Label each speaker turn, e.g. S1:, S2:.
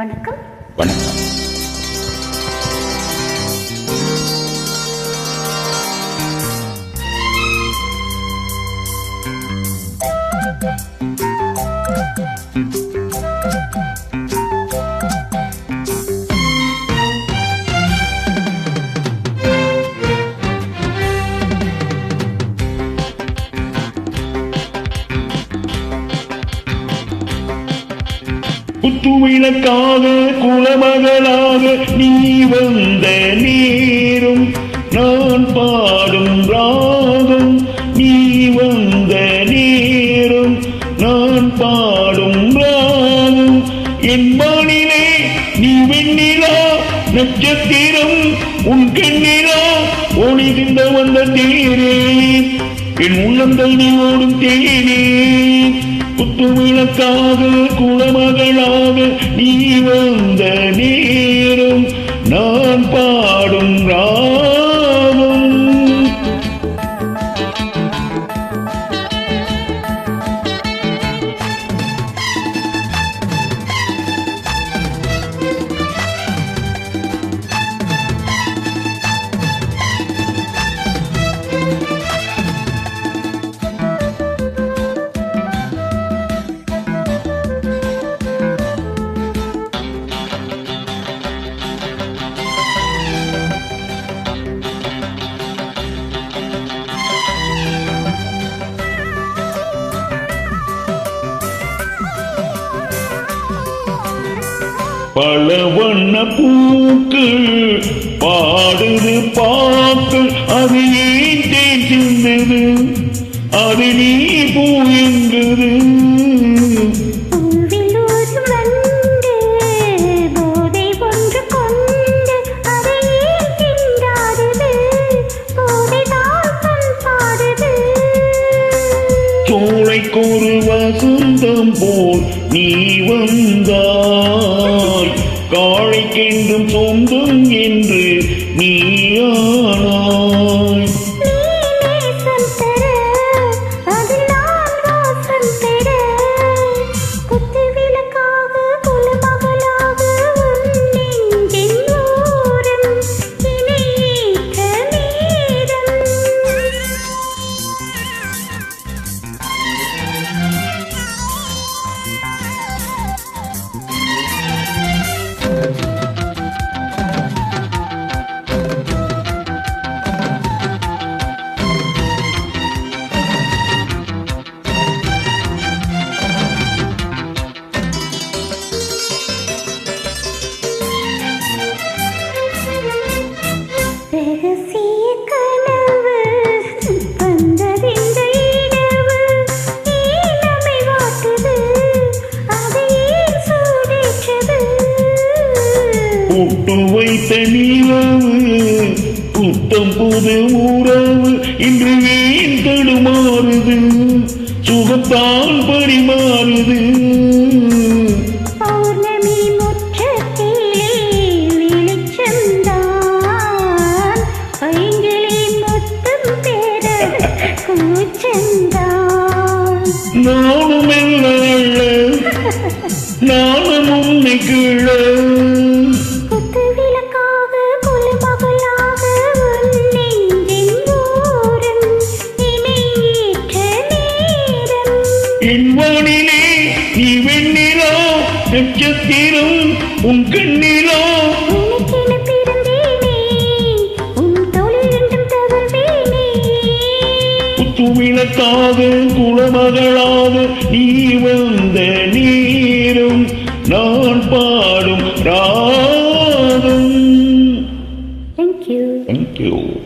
S1: வணக்கம்.
S2: வணக்கம். thank you விளக்காக குலமகளாக நீ வந்த நேரும் நான் பாடும் ராகம் நீ வந்த நேரும் நான் பாடும் ராகம். என் வானிலே நீ வெண்ணிலா நட்சத்திரம் உன் கண்ணிலா ஒளி ஒளிகின்ற வந்த தேரே. என் உள்ளங்கள் நீ ஓடும் தேனே குத்து விளக்காக குலமகளாக நீ வந்த நேரம் நான் பாடும் ரா பல வண்ண பூக்கள் பாடுது பாக்கள். அது ஏன் தேன் சிந்தது அது நீ
S1: பூவில் ஒரு வண்டு
S2: போல் நீ வந்தாய். காளைக்கென்றும் சொந்தம் என்று நீ ஆனாய். புட்டு வைத்த நிலவு புத்தம் புது உறவு இன்று ஏன் தடுமாறுது சுகத்தான் பரிமாறுது. நானும் மெல்ல நானும் உன்னை கீழ நட்சத்திரம் உன் கண்ணிலா குத்துவிளக்காக குலமகளாக நீ வந்த நேரம் நான் பாடும்
S1: Thank you.
S2: Thank you.